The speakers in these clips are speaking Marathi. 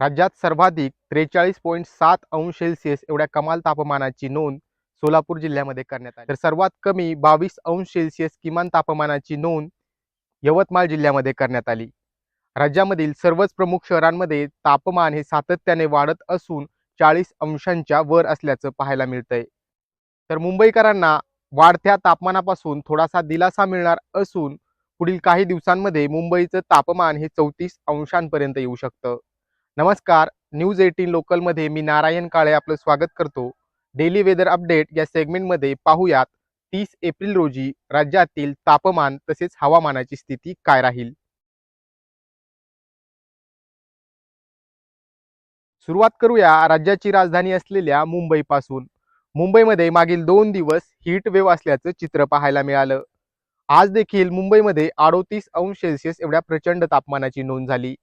राज्यात सर्वाधिक त्रेचाळीस पॉईंट सात अंश सेल्सिअस एवढ्या कमाल तापमानाची नोंद सोलापूर जिल्ह्यामध्ये करण्यात आली. तर सर्वात कमी बावीस अंश सेल्सिअस किमान तापमानाची नोंद यवतमाळ जिल्ह्यामध्ये करण्यात आली. राज्यामधील सर्वच प्रमुख शहरांमध्ये तापमान हे सातत्याने वाढत असून चाळीस अंशांच्या वर असल्याचं पाहायला मिळतंय. तर मुंबईकरांना वाढत्या तापमानापासून थोडासा दिलासा मिळणार असून पुढील काही दिवसांमध्ये मुंबईचं तापमान हे चौतीस अंशांपर्यंत येऊ शकतं. नमस्कार न्यूज एटीन लोकलमध्ये मी नारायण काळे आपलं स्वागत करतो. डेली वेदर अपडेट या सेगमेंटमध्ये पाहूयात तीस एप्रिल रोजी राज्यातील तापमान तसेच हवामानाची स्थिती काय राहील? सुरुवात करूया राज्याची राजधानी असलेल्या मुंबईपासून. मुंबईमध्ये मागील दोन दिवस हीट वेव्ह असल्याचं चित्र पाहायला मिळालं. आज देखील मुंबईमध्ये अडोतीस अंश सेल्सिअस एवढ्या प्रचंड तापमानाची नोंद झाली.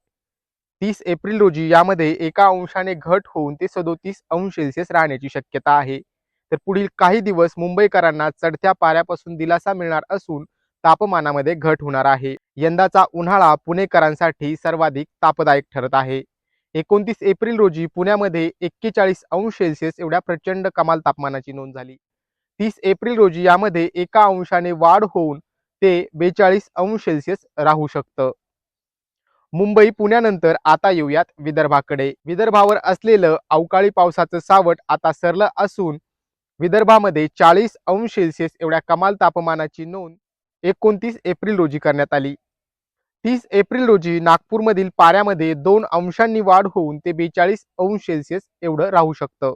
तीस एप्रिल रोजी यामध्ये एका अंशाने घट होऊन ते सदोतीस अंश सेल्सिअस राहण्याची शक्यता आहे. तर पुढील काही दिवस मुंबईकरांना चढत्या पाऱ्यापासून दिलासा मिळणार असून तापमानामध्ये घट होणार आहे. यंदाचा उन्हाळा पुणेकरांसाठी सर्वाधिक तापदायक ठरत आहे. एकोणतीस एप्रिल रोजी पुण्यामध्ये एक्केचाळीस अंश सेल्सिअस एवढ्या प्रचंड कमाल तापमानाची नोंद झाली. तीस एप्रिल रोजी यामध्ये एका अंशाने वाढ होऊन ते बेचाळीस अंश सेल्सिअस राहू शकतं. मुंबई पुण्यानंतर आता येऊयात विदर्भाकडे. विदर्भावर असलेलं अवकाळी पावसाचं सावट आता सरलं असून विदर्भामध्ये चाळीस अंश सेल्सिअस एवढ्या कमाल तापमानाची नोंद एकोणतीस एप्रिल रोजी करण्यात आली. तीस एप्रिल रोजी नागपूरमधील पाऱ्यामध्ये दोन अंशांनी वाढ होऊन ते बेचाळीस अंश सेल्सिअस एवढं राहू शकतं.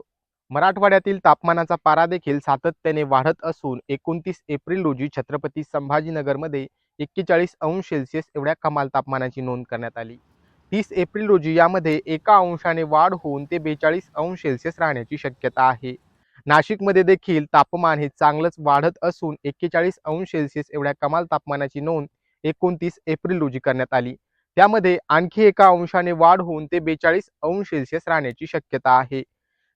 मराठवाड्यातील तापमानाचा पारा देखील सातत्याने वाढत असून एकोणतीस एप्रिल रोजी छत्रपती संभाजीनगरमध्ये एक्केचाळीस अंश सेल्सिअस एवढ्या कमाल तापमानाची नोंद करण्यात आली. तीस एप्रिल रोजी यामध्ये एका अंशाने वाढ होऊन ते बेचाळीस अंश सेल्सिअस राहण्याची शक्यता आहे. नाशिकमध्ये देखील तापमान हे चांगलंच वाढत असून एक्केचाळीस अंश सेल्सिअस एवढ्या कमाल तापमानाची नोंद एकोणतीस एप्रिल रोजी करण्यात आली. त्यामध्ये आणखी एका अंशाने वाढ होऊन ते बेचाळीस अंश सेल्सिअस राहण्याची शक्यता आहे.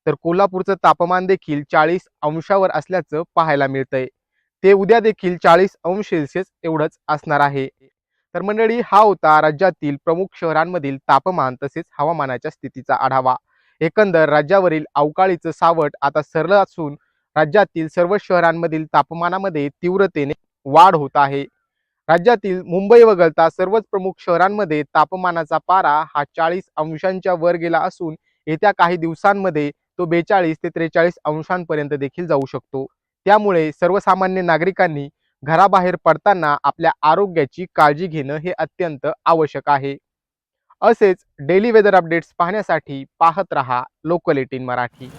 तर कोल्हापूरचं तापमान देखील चाळीस अंशावर असल्याचं पाहायला मिळतंय. ते उद्या देखील चाळीस अंश सेल्सिअस एवढंच असणार आहे. तर मंडळी हा होता राज्यातील प्रमुख शहरांमधील तापमान तसेच हवामानाच्या स्थितीचा आढावा. एकंदर राज्यावरील अवकाळीचं सावट आता सरळ असून राज्यातील सर्व शहरांमधील तापमानामध्ये तीव्रतेने वाढ होत आहे. राज्यातील मुंबई वगळता सर्वच प्रमुख शहरांमध्ये तापमानाचा पारा हा चाळीस अंशांच्या वर गेला असून येत्या काही दिवसांमध्ये तो बेचाळीस ते त्रेचाळीस अंशांपर्यंत देखील जाऊ शकतो. त्यामुळे सर्वसामान्य नागरिकांनी घराबाहेर पडताना आपल्या आरोग्याची काळजी घेणं हे अत्यंत आवश्यक आहे. असेच डेली वेदर अपडेट्स पाहण्यासाठी पाहत रहा लोकल एटीन मराठी.